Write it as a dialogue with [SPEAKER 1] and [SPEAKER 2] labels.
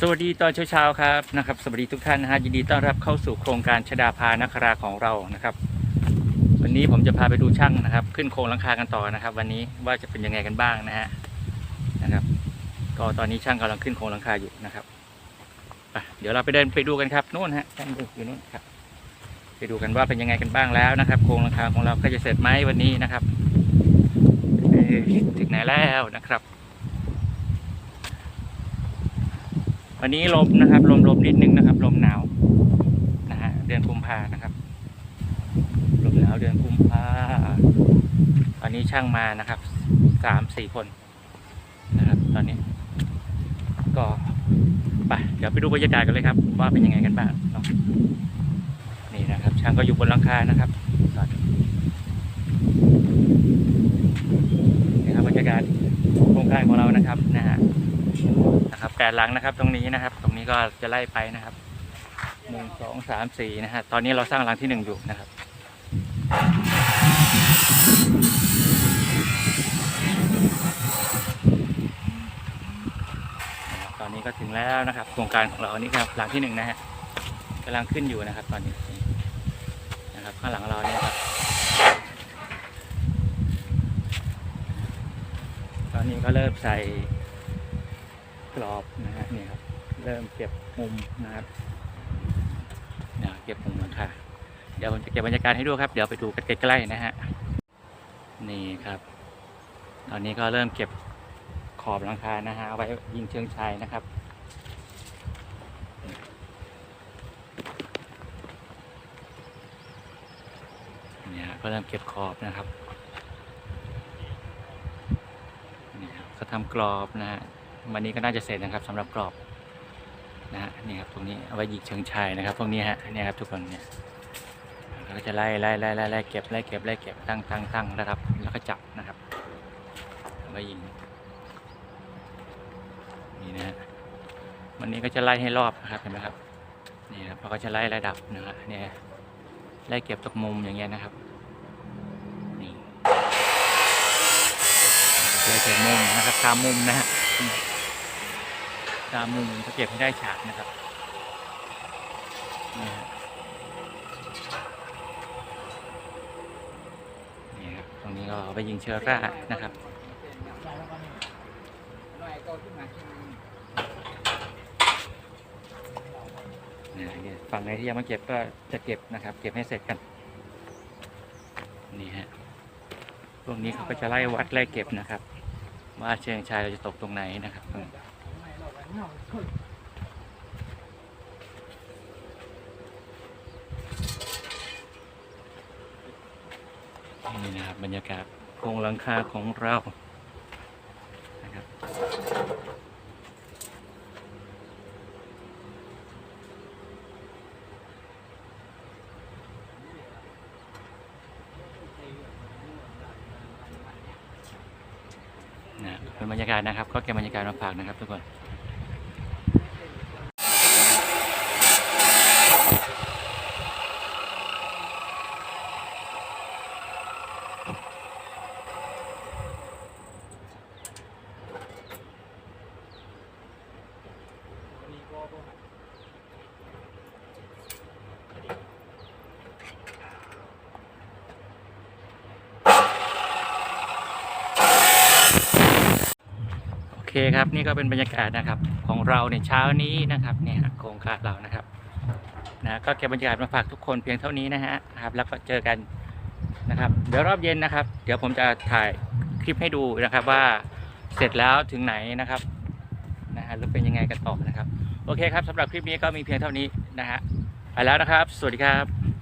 [SPEAKER 1] สวัสดีตอนเช้าๆครับนะครับสวัสดีทุกท่านนะฮะยินดีต้อนรับเข้าสู่โครงการชดาพานคราของเรานะครับ วันนี้ผมจะพาไปดูช่างนะครับ ขึ้นโครงหลังคากันต่อนะครับ วันนี้ว่าจะเป็นยังไงกันบ้างนะฮะนะครับ ก็ตอนนี้ช่างกำลังขึ้นโครงหลังคาอยู่นะครับไปเดี๋ยวเราไปเดินไปดูกันครับนู่นฮะช่างอยู่นู่นครับ ไปดูกันว่าเป็นยังไงกันบ้างแล้วนะครับ โครงหลังคาของเราก็จะเสร็จไหมวันนี้นะครับเออถึงไหนแล้วนะครับ วันนี้ลมนะครับ ลมลมนิดนึงนะครับ ลมหนาวนะฮะเดือนกุมภานะครับ ลมหนาวเดือนกุมภาตอนนี้ช่างมานะครับสามสี่คนนะครับ ตอนนี้ ก็ไปเดี๋ยวไปดูบรรยากาศกันเลยครับ ว่าเป็นยังไงกันบ้างเนาะนี่นะครับ ช่างก็อยู่บนหลังคานะครับนี่ครับบรรยากาศโครงการของเรานะครับนะฮะ นะครับแปดหลังนะครับตรงนี้นะครับ ตรงนี้ก็จะไล่ไปนะครับหนึ่งสองสามสี่นะฮะตอนนี้เราสร้างหลังที่หนึ่งอยู่นะครับตอนนี้ก็ถึงแล้วนะครับ โครงการของเราอันนี้ครับหลังที่หนึ่งนะฮะกำลังขึ้นอยู่นะครับ ตอนนี้นะครับ ข้างหลังเราเนี่ยครับ ตอนนี้ก็เริ่มใส่ กรอบนะฮะนี่ครับเริ่มเก็บมุมนะครับเนี่ยเก็บมุมหลังคาเดี๋ยวผมจะเก็บบรรยากาศให้ดูครับ เดี๋ยวไปดูกันใกล้ๆนะฮะนี่ครับ ตอนนี้ก็เริ่มเก็บขอบหลังคานะฮะเอาไว้ยิงเชิงชัยนะครับเนี่ยก็เริ่มเก็บขอบนะครับนี่ครับก็ทำกรอบนะฮะ วันนี้ก็น่าจะเสร็จนะครับสำหรับกรอบนะฮะนี่ครับตรงนี้เอาไว้ยิงเชิงชัยนะครับ พวกนี้ฮะนี่ครับทุกคนเนี่ยเราก็จะไล่ไล่ไล่ไล่ไล่เก็บไล่เก็บไล่เก็บตั้งตั้งตั้งนะครับ แล้วก็จับนะครับเอาไว้ยิงนี่นะฮะวันนี้ก็จะไล่ให้รอบนะครับเห็นไหมครับนี่ครับเราก็จะไล่ระดับนะฮะเนี่ยไล่เก็บตกมุมอย่างเงี้ยนะครับนี่เลยเก็บมุมนะครับตามมุมนะฮะ ตามมุมจะเก็บให้ได้ฉากนะครับนี่ฮะนี่ครับตรงนี้ก็เอาไปยิงเชื้อรานะครับเนี่ยฝั่งไหนที่ยังไม่เก็บก็จะเก็บนะครับ เก็บให้เสร็จกันนี่ฮะพวกนี้เขาก็จะไล่วัดไล่เก็บนะครับ ว่าเชิงชายเราจะตกตรงไหนนะครับ นี่นะครับบรรยากาศโครงหลังคาของเรานะครับนะเป็นบรรยากาศนะครับ ก็เก็บบรรยากาศมาฝากนะครับทุกคน ครับนี่ก็เป็นบรรยากาศนะครับของเราในเช้านี้นะครับเนี่ยโครงการเรานะครับนะก็เก็บบรรยากาศมาฝากทุกคนเพียงเท่านี้นะฮะครับ แล้วก็เจอกันนะครับ เดี๋ยวรอบเย็นนะครับ เดี๋ยวผมจะถ่ายคลิปให้ดูนะครับว่าเสร็จแล้วถึงไหนนะครับนะฮะหรือเป็นยังไงกันต่อนะครับ โอเคครับสำหรับคลิปนี้ก็มีเพียงเท่านี้นะฮะไปแล้วนะครับ สวัสดีครับ